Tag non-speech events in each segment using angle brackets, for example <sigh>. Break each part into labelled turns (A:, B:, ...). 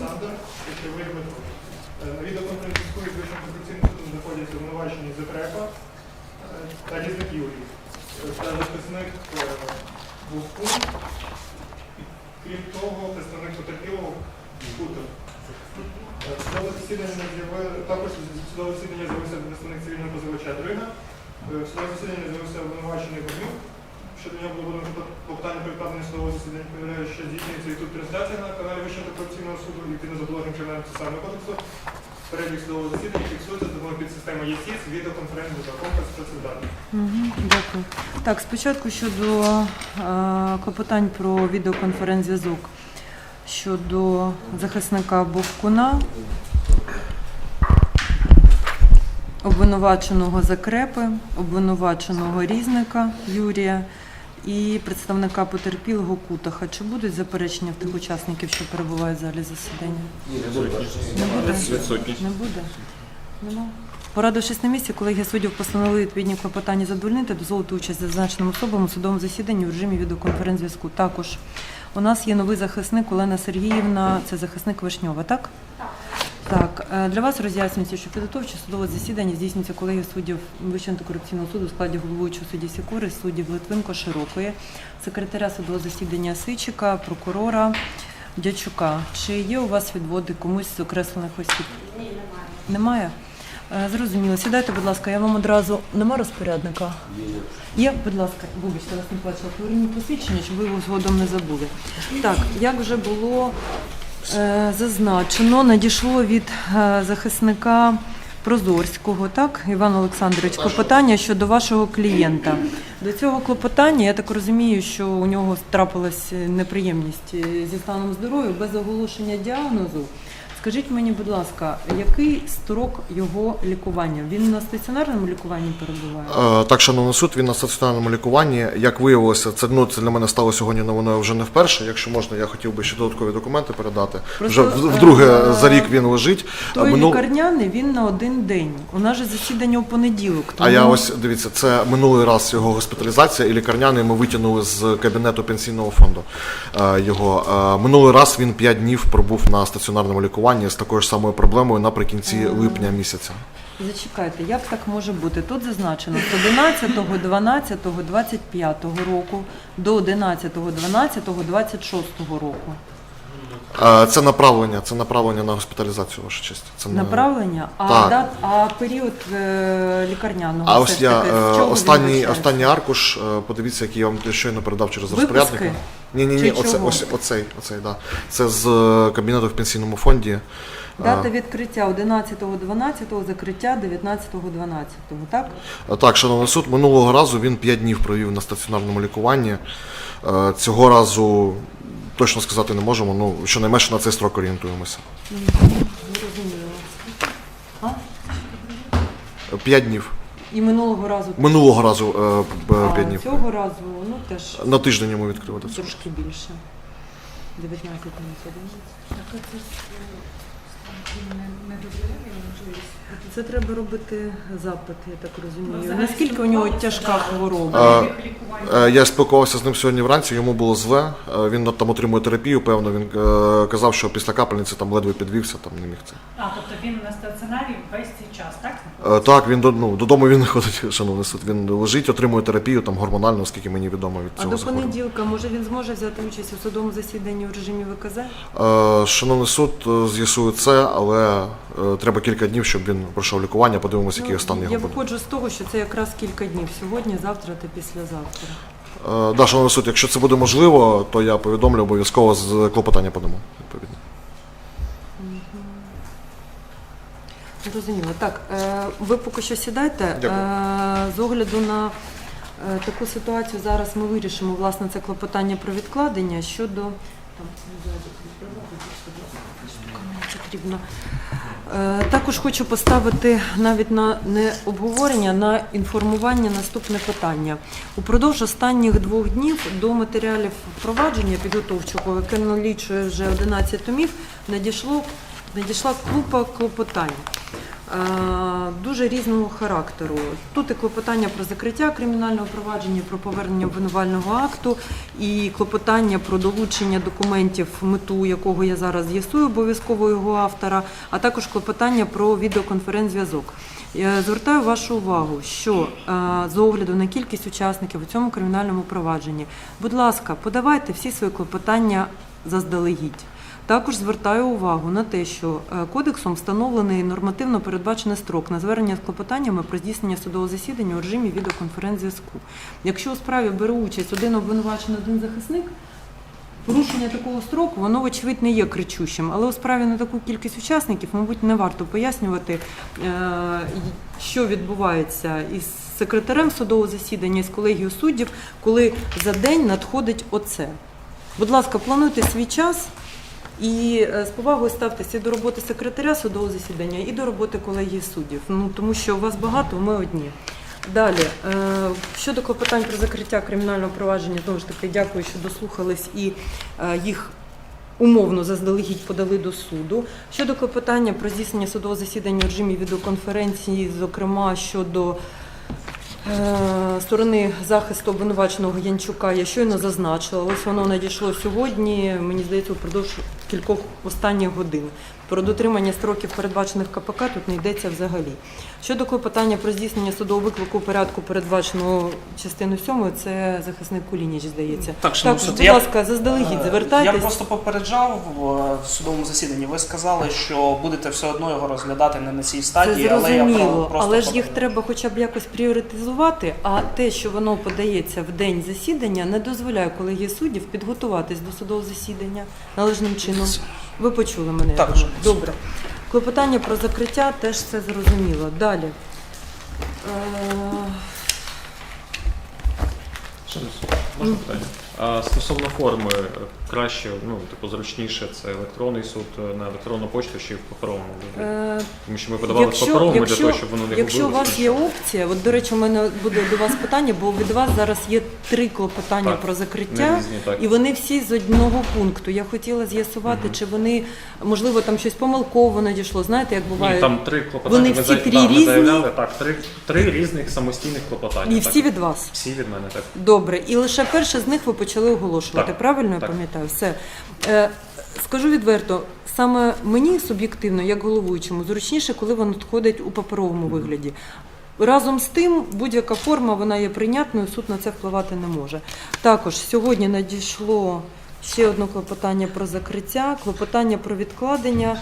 A: Олександр, Кочевий Дмитро. Е, На відеоконференції Вищим конституційним знаходяться обвинувачені Закрепа е, та Різник Юрій. Е, Та захисник е, Вовкун. Крім того, представник потерпілого Кутер. Судове засідання також з судового засідання з'явився представник цивільного позивача Дрига. Судове засідання з'явився обвинувачений Вогнюк. Щодо нього було подано клопотання про відкладення судового засідання. Повідомляю, що і тут трансляція на каналі Вищого антикорупційного суду, і відповідно за положенням Кримінального процесуального кодексу. Перелік судового засідання фіксується за підсистеми ЄСІС, відеоконференції та комплекс процесуальний.
B: Мгм, Дякую. Так, спочатку щодо е, клопотань про відеоконференц-зв'язок щодо захисника Бовкуна, обвинуваченого Закрепи, обвинуваченого Різника Юрія і представника потерпілого Кутаха. Чи будуть заперечення в тих учасників, що перебувають в залі засідання? Не буде? Не буде? Нема. Порадившись на місці, колегія суддів постановили відповідні клопотання задовольнити, дозволити участь зазначеним особам у судовому засіданні у режимі відеоконференц-зв'язку. Також у нас є новий захисник Олена Сергіївна, це захисник Вишньова, так? Так, е, для вас роз'яснюється, що підготовче судове засідання здійснюється колегією суддів Вищого антикорупційного суду у складі головуючого судді Сікори, суддів Литвинко Широкої, секретаря судового засідання Сичика, прокурора Дячука. Чи є у вас відводи комусь з окреслених осіб? Ні, немає. Немає? Е, Зрозуміло. Сідайте, будь ласка, я вам одразу. Нема розпорядника? Є, будь ласка, вибачте, вас не бачила. Поверніть посвідчення, щоб ви його згодом не забули. Так, як вже було зазначено, надійшло від е, захисника Прозорського, так, Іван Олександрович, клопотання щодо вашого клієнта. До цього клопотання, я так розумію, що у нього трапилась неприємність е, зі станом здоров'я без оголошення діагнозу. Скажіть мені, будь ласка, який строк його лікування? Він на стаціонарному лікуванні перебуває?
C: Е, Так, шановний суд, він на стаціонарному лікуванні. Як виявилося, це ну це для мене стало сьогодні новиною вже не вперше. Якщо можна, я хотів би ще додаткові документи передати.
B: Просто,
C: вже в- вдруге
B: е,
C: за рік він лежить.
B: Той
C: Минул-
B: лікарняний він на один день. У нас же засідання у понеділок. Тому...
C: А я ось дивіться, це минулий раз його госпіталізація і лікарняний ми витягнули з кабінету пенсійного фонду. е, Його Е, минулий раз він 5 днів пробув на стаціонарному лікуванні з такою ж самою проблемою наприкінці липня місяця.
B: Зачекайте, як так може бути? Тут зазначено з 11, 12, 25 року до 11, 12, 26 року.
C: Е, Це направлення, це направлення на госпіталізацію, ваша честь. Це не-
B: Направлення, а,
C: Так.
B: дат, а період е, лікарняного.
C: А
B: все
C: ось
B: ж
C: я
B: таки, з
C: е,
B: чого він
C: останній, останній аркуш. е, Подивіться, який я вам щойно передав через
B: Випуски?
C: розпорядника. Ні, ні, ні,
B: Чи
C: оце,
B: чого?
C: ось оцей, оцей, да. Це з е, кабінету в пенсійному фонді.
B: Дата відкриття 11.12, закриття 19.12, так?
C: Е, Так, шановний суд, минулого разу він 5 днів провів на стаціонарному лікуванні. Е, Цього разу точно сказати не можемо. Ну щонайменше на цей строк орієнтуємося.
B: Зрозуміло. А?
C: 5 днів.
B: І минулого разу
C: Минулого разу 5
B: а,
C: днів.
B: цього разу ну теж
C: На тиждень йому відкрили. це.
B: трошки більше. 19 минут. Це треба робити запит, я так розумію. Наскільки у нього тяжка хвороба?
C: Е, Е, Я спілкувався з ним сьогодні вранці, йому було зле. Е, Він там отримує терапію, певно. Він е, казав, що після капельниці там ледве підвівся, там не міг це.
D: А, тобто він на стаціонарі весь цей час, так?
C: Е, Так, він ну, додому він не <laughs> ходить, шановний суд. Він лежить, отримує терапію там гормональну, оскільки мені відомо від
B: А до понеділка може він зможе взяти участь у судовому засіданні в режимі ВКЗ?
C: Е, Шановний суд е, з'ясує це, але е, треба кілька днів, щоб він пройшов лікування. Подивимося, який останній
B: Ну, я
C: його буде.
B: виходжу з того, що це якраз кілька днів. Сьогодні, завтра та післязавтра.
C: Е, Да, шановний суд, якщо це буде можливо, то я повідомлю обов'язково з клопотання подамо. Відповідно.
B: Зрозуміло. Так, е, ви поки що сідайте.
C: Дякую.
B: Е, З огляду на е, таку ситуацію зараз ми вирішимо власне це клопотання про відкладення щодо там потрібно. Також хочу поставити навіть на не обговорення, на інформування наступне питання. Упродовж останніх двох днів до матеріалів впровадження підготовчого, яке налічує вже 11 томів, надійшло, надійшла купа клопотань. Е, дуже різного характеру. Тут і клопотання про закриття кримінального провадження, про повернення обвинувального акту, і клопотання про долучення документів, мету якого я зараз з'ясую, обов'язково його автора, а також клопотання про відеоконференц-зв'язок. Я звертаю вашу увагу, що е, з огляду на кількість учасників у цьому кримінальному провадженні, будь ласка, подавайте всі свої клопотання заздалегідь. Також звертаю увагу на те, що е, кодексом встановлений нормативно передбачений строк на звернення з клопотаннями про здійснення судового засідання у режимі відеоконференц-зв'язку. Якщо у справі бере участь один обвинувачений, один захисник, порушення такого строку, воно, вочевидь, не є кричущим. Але у справі на таку кількість учасників, мабуть, не варто пояснювати, е, що відбувається із секретарем судового засідання, із колегією суддів, коли за день надходить оце. Будь ласка, плануйте свій час. І е, з повагою ставтеся до роботи секретаря судового засідання, і до роботи колегії суддів. Ну тому що у вас багато, ми одні. Далі е, щодо клопотань про закриття кримінального провадження, знову ж таки дякую, що дослухались і е, їх. Умовно заздалегідь подали до суду щодо клопотання про здійснення судового засідання у режимі відеоконференції, зокрема щодо Е, сторони захисту обвинуваченого Янчука я щойно зазначила. Ось воно надійшло сьогодні, мені здається, впродовж кількох останніх годин. Про дотримання строків, передбачених КПК, тут не йдеться взагалі. Щодо клопотання про здійснення судового виклику порядку, передбаченого частиною 7, це захисник Кулініч, здається.
E: Так,
B: Також,
E: суд,
B: будь
E: я-
B: ласка, заздалегідь
E: Я просто попереджав в, в судовому засіданні. Ви сказали, що будете все одно його розглядати не на цій
B: Це
E: стадії, але я просто
B: але ж їх треба хоча б якось пріоритизувати. А те, що воно подається в день засідання, не дозволяє колегії суддів підготуватись до судового засідання належним чином. Ви почули мене. я
E: Так,
B: думаю. Добре. Клопотання про закриття теж все зрозуміло. Далі. Е,
F: Можна питання? Стосовно форми, краще, ну, типу, зручніше це електронний суд е, на електронну почту чи в паперовому вигляді?
B: е,
F: Тому що ми подавали в
B: Якщо,
F: для того, щоб воно не
B: якщо у вас є опція, от до речі, у мене буде до вас питання, бо від вас зараз є три клопотання
F: Так,
B: про закриття.
F: Різні, так.
B: І вони всі з одного пункту. Я хотіла з'ясувати,
F: Мгм.
B: чи вони можливо там щось помилково надійшло. Знаєте, як буває,
F: Ні, там три клопотання.
B: Вони
F: ми
B: всі три
F: да, ми
B: різні?
F: заявляли, так, три, три різних самостійних клопотання.
B: і
F: так.
B: всі від вас.
F: Всі від мене, так.
B: Добре, і лише перше з них ви почали оголошувати.
F: Так,
B: Правильно я пам'ятаю? Все е, скажу відверто. Саме мені суб'єктивно, як головуючому, зручніше, коли воно надходить у паперовому вигляді. Разом з тим, будь-яка форма вона є прийнятною, суд на це впливати не може. Також сьогодні надійшло ще одне клопотання про закриття, клопотання про відкладення.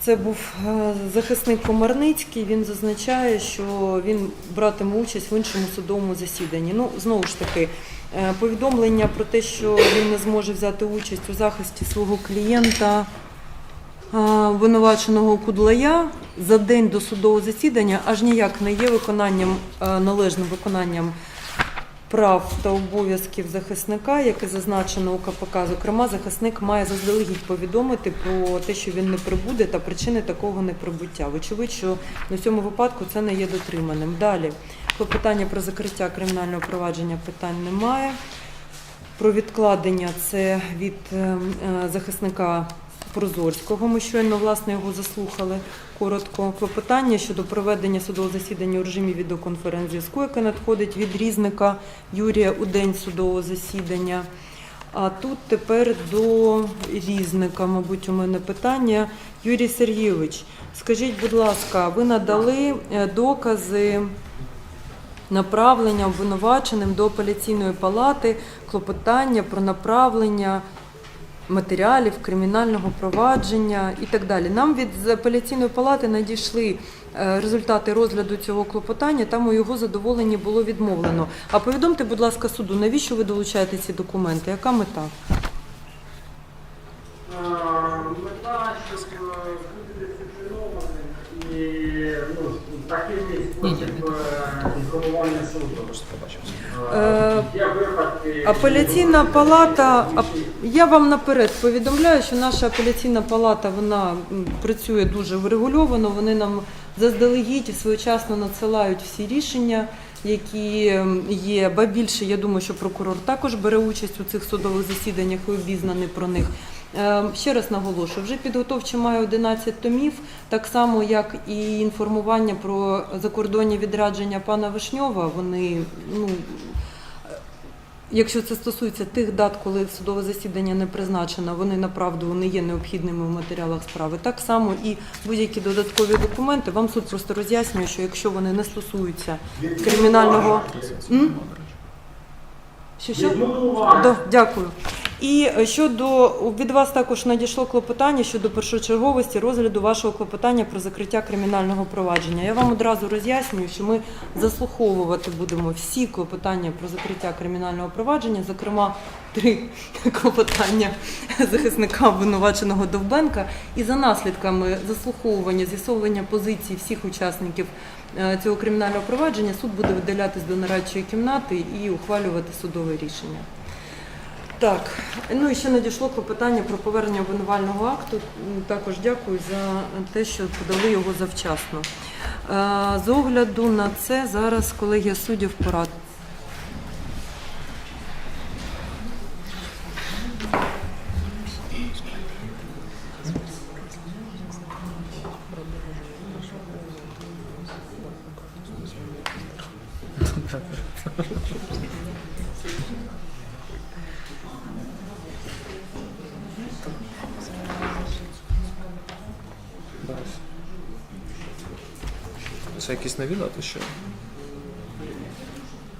B: Це був е, захисник Комарницький. Він зазначає, що він братиме участь в іншому судовому засіданні. Ну, знову ж таки, повідомлення про те, що він не зможе взяти участь у захисті свого клієнта. е, Обвинуваченого Кудлая за день до судового засідання аж ніяк не є виконанням е, належним виконанням прав та обов'язків захисника, яке зазначено у КПК. Зокрема, захисник має заздалегідь повідомити про те, що він не прибуде, та причини такого неприбуття. Вочевидь, що на цьому випадку це не є дотриманим. Далі клопотання про закриття кримінального провадження питань немає. Про відкладення це від е, е, захисника Прозорського. Ми щойно власне його заслухали. Коротко клопотання щодо проведення судового засідання у режимі відеоконференц-зв'язку, яке надходить від різника Юрія у день судового засідання. А тут тепер до різника, мабуть, у мене питання. Юрій Сергійович, скажіть, будь ласка, ви надали е, докази направлення обвинуваченим до апеляційної палати клопотання про направлення матеріалів кримінального провадження і так далі. Нам від апеляційної палати надійшли е, результати розгляду цього клопотання. Там у його задоволенні було відмовлено. А повідомте, будь ласка, суду, навіщо ви долучаєте ці документи? Яка мета?
G: А, Мета, щоб е, бути дисциплінованим і ну, такий спосіб е, інформування суду.
B: Е,
G: Є випадки.
B: Апеляційна палата, я вам наперед повідомляю, що наша апеляційна палата вона працює дуже врегульовано. Вони нам заздалегідь своєчасно надсилають всі рішення, які є. Ба більше, я думаю, що прокурор також бере участь у цих судових засіданнях і обізнаний про них. Е, Ще раз наголошую, вже підготовче має 11 томів, так само як і інформування про закордонні відрядження пана Вишньова. Вони ну. Якщо це стосується тих дат, коли судове засідання не призначено, вони направду не є необхідними в матеріалах справи. Так само і будь-які додаткові документи. Вам суд просто роз'яснює, що якщо вони не стосуються кримінального М? що, що? До, дякую. І щодо від вас також надійшло клопотання щодо першочерговості розгляду вашого клопотання про закриття кримінального провадження. Я вам одразу роз'яснюю, що ми заслуховувати будемо всі клопотання про закриття кримінального провадження, зокрема три <laughs> клопотання захисника обвинуваченого Довбенка. І за наслідками заслуховування, з'ясовування позицій всіх учасників е, цього кримінального провадження суд буде видалятись до нарадчої кімнати і ухвалювати судове рішення. Так, ну і ще надійшло клопотання про повернення обвинувального акту. Також дякую за те, що подали його завчасно. Е, З огляду на це зараз колегія суддів порад.
F: Це якісь нові дати ще?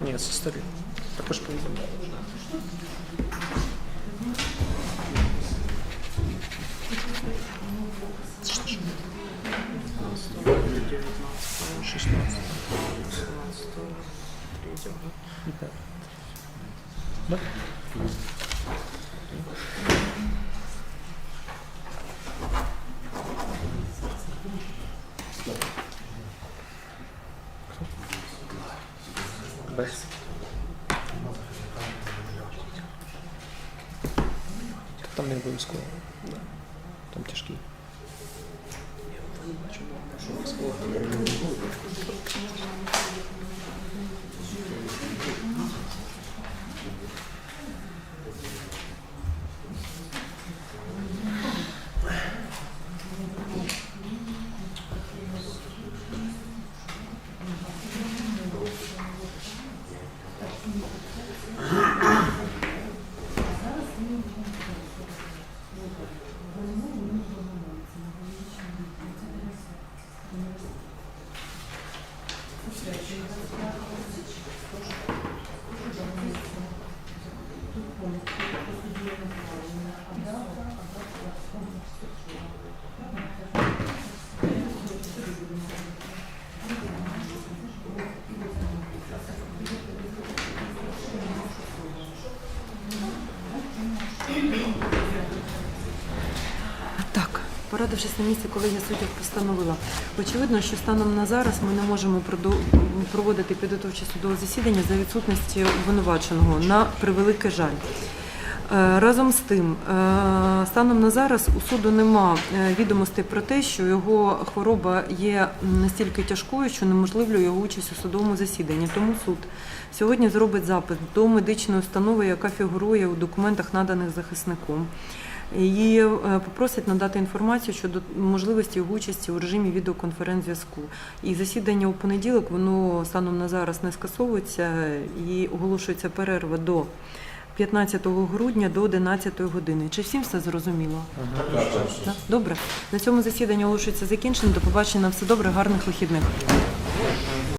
F: Ні, це старі. Також повідомляю. Без. Thank
B: you. Порадившись на місці, колегія суддів постановила. Очевидно, що станом на зараз ми не можемо проводити підготовче судове засідання за відсутності обвинуваченого на превеликий жаль. Е, Разом з тим, е, станом на зараз у суду нема е, відомостей про те, що його хвороба є настільки тяжкою, що неможливо його участь у судовому засіданні. Тому суд сьогодні зробить запит до медичної установи, яка фігурує у документах, наданих захисником. І е, попросить надати інформацію щодо можливості його участі у режимі відеоконференц-зв'язку. І засідання у понеділок воно станом на зараз не скасовується і оголошується перерва до 15 грудня до 11 години. Чи всім все зрозуміло? Так? Добре. На цьому засідання оголошується закінченим. До побачення. Все добре, гарних вихідних.